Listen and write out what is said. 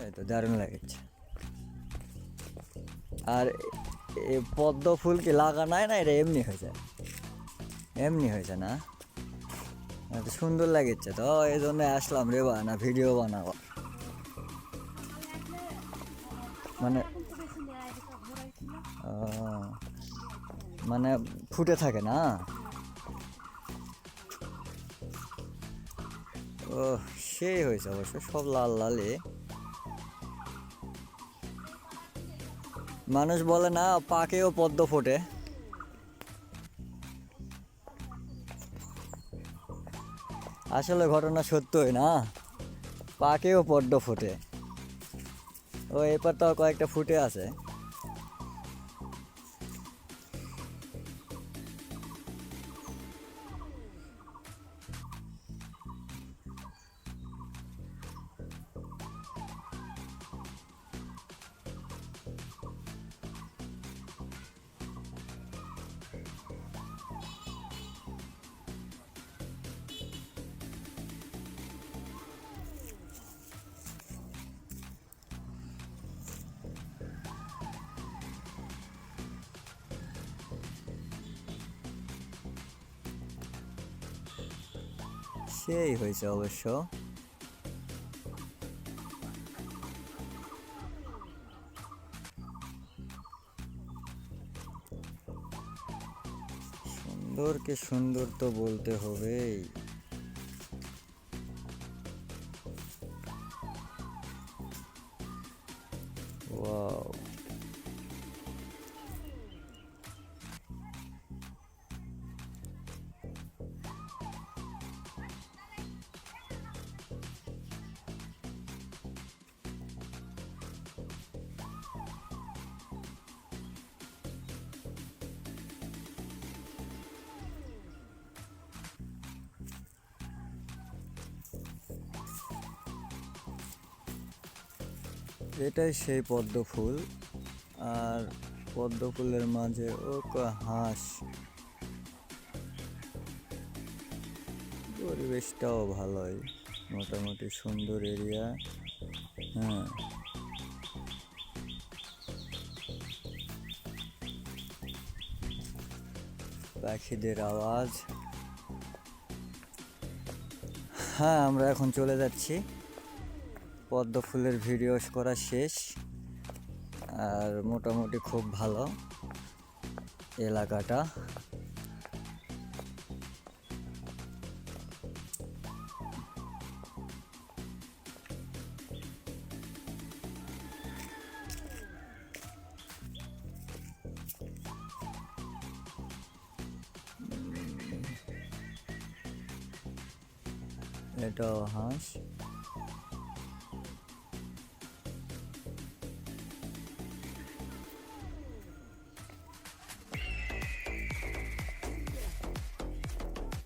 এই তো দারুণ লাগছে। আর এ পদ্ম ফুল কি লাগানায় না এটা এমনি হয়েছে এমনি হয়েছে না? সুন্দর লাগছে তো এই জন্য আসলাম রে বা, না ভিডিও বানাবো। মানে মানে ফুটে থাকে না? ও, সেই হয়েছে অবশ্য, সব লাল লালে মানুষ বলে না, পাকেও পদ্ম ফোটে। আসলে ঘটনা সত্যই না, পাকেও পদ্ম ফোটে। ও এবার তো কয়েকটা ফুটে আছে। সেই হয়েছে অবশ্য। সুন্দরকে সুন্দর তো বলতে হবেই। ওয়াও। এটাই সেই পদ্ম ফুল। আর পদ্ম ফুলের মাঝে ও হাঁস। পরিবেশটাও ভালোই, মোটামুটি সুন্দর এরিয়া। হ্যাঁ। পাখিদের আওয়াজ। হ্যাঁ আমরা এখন চলে যাচ্ছি। পদ্ম ফুলের ভিডিও করা শেষ। আর মোটামুটি খুব ভালো এলাকাটা। এটাও হাঁস।